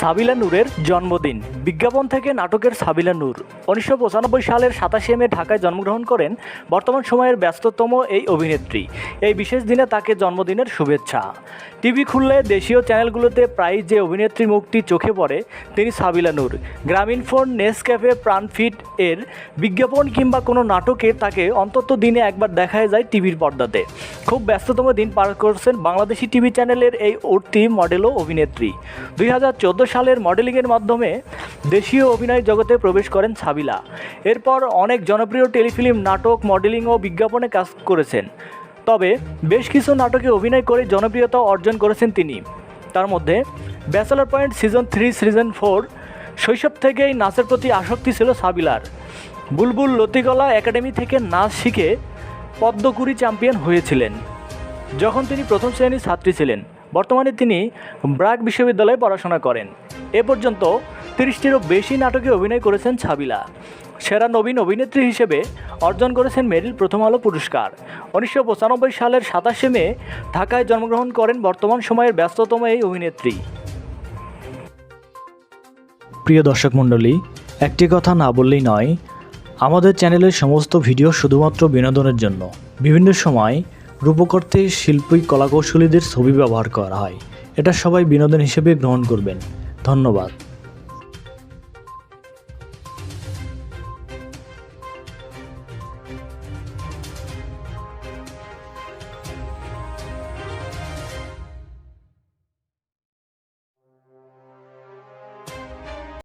সাবিলা নূরের জন্মদিন। বিজ্ঞাপন থেকে নাটকের সাবিলা নূর। উনিশশো পঁচানব্বই সালের সাতাশে মে ঢাকায় জন্মগ্রহণ করেন বর্তমান সময়ের ব্যস্ততম এই অভিনেত্রী। এই বিশেষ দিনে তাকে জন্মদিনের শুভেচ্ছা। টিভি খুললে দেশীয় চ্যানেলগুলোতে প্রায় যে অভিনেত্রী মুখটি চোখে পড়ে, তিনি সাবিলা নূর। গ্রামীণ ফোন নেসক্যাফে প্রাণফিট এর বিজ্ঞাপন কিংবা কোনো নাটকে তাকে অন্তত দিনে একবার দেখা যায় টিভির পর্দাতে। খুব ব্যস্ততম দিন পার করছেন বাংলাদেশি টিভি চ্যানেলের এই উঠতি মডেল ও অভিনেত্রী। দুই হাজার চোদ্দ সালের মডেলিংয়ের মাধ্যমে দেশীয় অভিনয় জগতে প্রবেশ করেন সাবিলা। এরপর অনেক জনপ্রিয় টেলিফিল্ম, নাটক, মডেলিং ও বিজ্ঞাপনে কাজ করেছেন। তবে বেশ কিছু নাটকে অভিনয় করে জনপ্রিয়তা অর্জন করেছেন তিনি। তার মধ্যে bachelor point season three season four শৈশব থেকেই নাচের প্রতি আসক্তি ছিল সাবিলার। বুলবুল লতিকলা একাডেমি থেকে নাচ শিখে পদ্মকুড়ি চ্যাম্পিয়ন হয়েছিলেন, যখন তিনি প্রথম শ্রেণির ছাত্রী ছিলেন। বর্তমানে তিনি ব্রাক বিশ্ববিদ্যালয়ে পড়াশোনা করেন। এ পর্যন্ত তিরিশটিরও বেশি নাটকে অভিনয় করেছেন ছাবিলা। সেরা নবীন অভিনেত্রী হিসেবে অর্জন করেছেন মেরিল প্রথম আলো পুরস্কার। উনিশশো পঁচানব্বই সালের সাতাশে মে ঢাকায় জন্মগ্রহণ করেন বর্তমান সময়ের ব্যস্ততম এই অভিনেত্রী। প্রিয় দর্শক মণ্ডলী, একটি কথা না বললেই নয়, আমাদের চ্যানেলের সমস্ত ভিডিও শুধুমাত্র বিনোদনের জন্য। বিভিন্ন সময় রূপকর্তে শিল্পী কলাকৌশলীদের ছবি ব্যবহার করা হয়। এটা সবাই বিনোদন হিসেবে গ্রহণ করবেন। ধন্যবাদ।